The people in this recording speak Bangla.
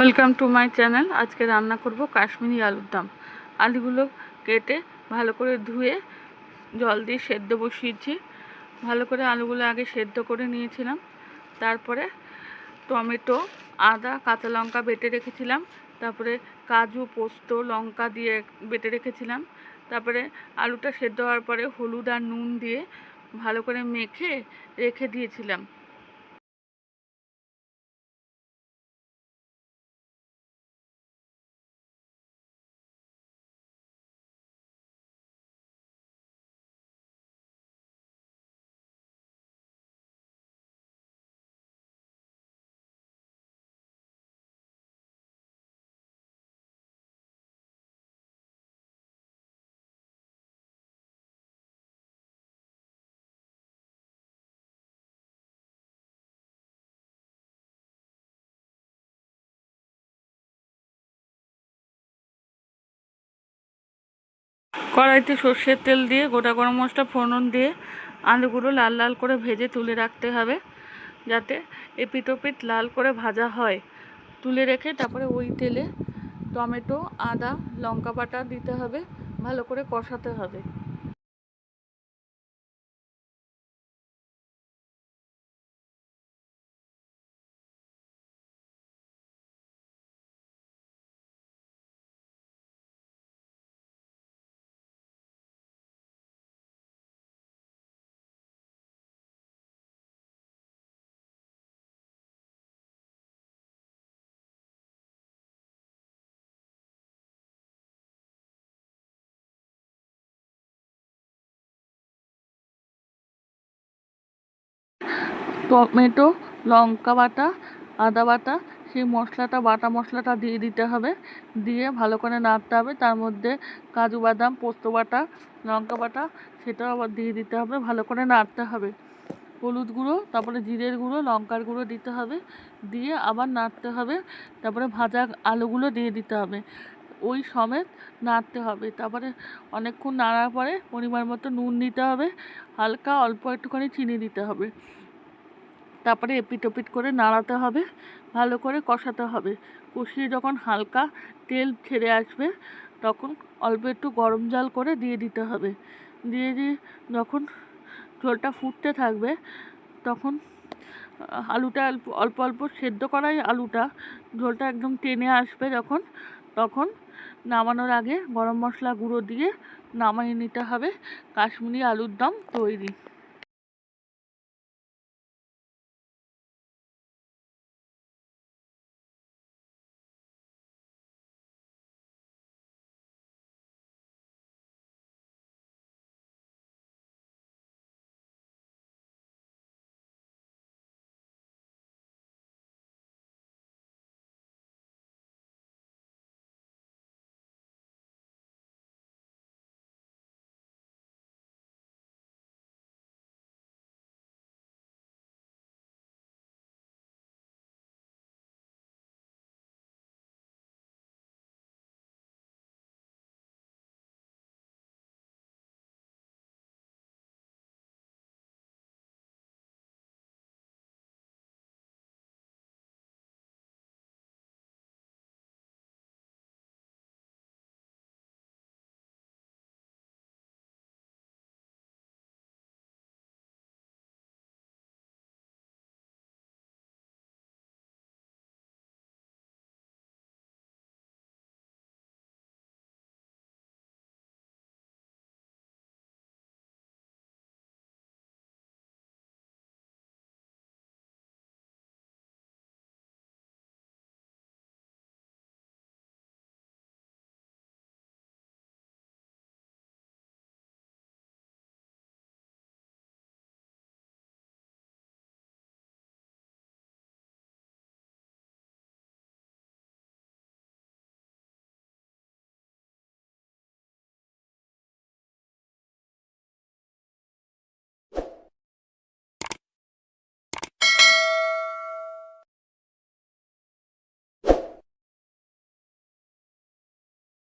ওয়েলকাম টু মাই চ্যানেল আজকে রান্না করব কাশ্মীরি আলুর দম। আলুগুলো কেটে ভালো করে ধুয়ে জল দিয়ে সেদ্ধ বসিয়েছি। ভালো করে আলুগুলো আগে সেদ্ধ করে নিয়েছিলাম। তারপরে টমেটো, আদা, কাঁচা লঙ্কা বেটে রেখেছিলাম। তারপরে কাজু, পোস্ত, লঙ্কা দিয়ে বেটে রেখেছিলাম। তারপরে আলুটা সেদ্ধ হওয়ার পরে হলুদ আর নুন দিয়ে ভালো করে মেখে রেখে দিয়েছিলাম। কড়াইতে সর্ষের তেল দিয়ে, গোটা গরম মশলা, ফোড়ন দিয়ে, আলুগুলো লাল লাল করে ভেজে তুলে রাখতে হবে যাতে এপিটোপিট লাল করে ভাজা হয়। তুলে রেখে তারপরে ওই তেলে টমেটো, আদা, লঙ্কা বাটা দিতে হবে, ভালো করে কষাতে হবে। টমেটো, লঙ্কা বাটা, আদা বাটা, সেই মশলাটা, বাটা মশলাটা দিয়ে দিতে হবে। দিয়ে ভালো করে নাড়তে হবে। তার মধ্যে কাজু বাদাম, পোস্ত বাটা, লঙ্কা বাটা, সেটাও আবার দিয়ে দিতে হবে। ভালো করে নাড়তে হবে। হলুদ গুঁড়ো, তারপরে জিরের গুঁড়ো, লঙ্কার গুঁড়ো দিতে হবে। দিয়ে আবার নাড়তে হবে। তারপরে ভাজা আলুগুলো দিয়ে দিতে হবে। ওই সমেত নাড়তে হবে। তারপরে অনেকক্ষণ নাড়ার পরে পরিমাণ মতো নুন দিতে হবে। হালকা অল্প একটুখানি চিনি দিতে হবে। তারপরে এপিট ওপিট করে নাড়াতে হবে, ভালো করে কষাতে হবে। কষিয়ে যখন হালকা তেল ছেড়ে আসবে, তখন অল্প একটু গরম জল করে দিয়ে দিতে হবে। দিয়ে দিয়ে যখন ঝোলটা ফুটতে থাকবে, তখন আলুটা অল্প অল্প অল্প সেদ্ধ করাই আলুটা। ঝোলটা একদম টেনে আসবে যখন, তখন নামানোর আগে গরম মশলা গুঁড়ো দিয়ে নামাই নিতে হবে। কাশ্মীরি আলুর দম তৈরি।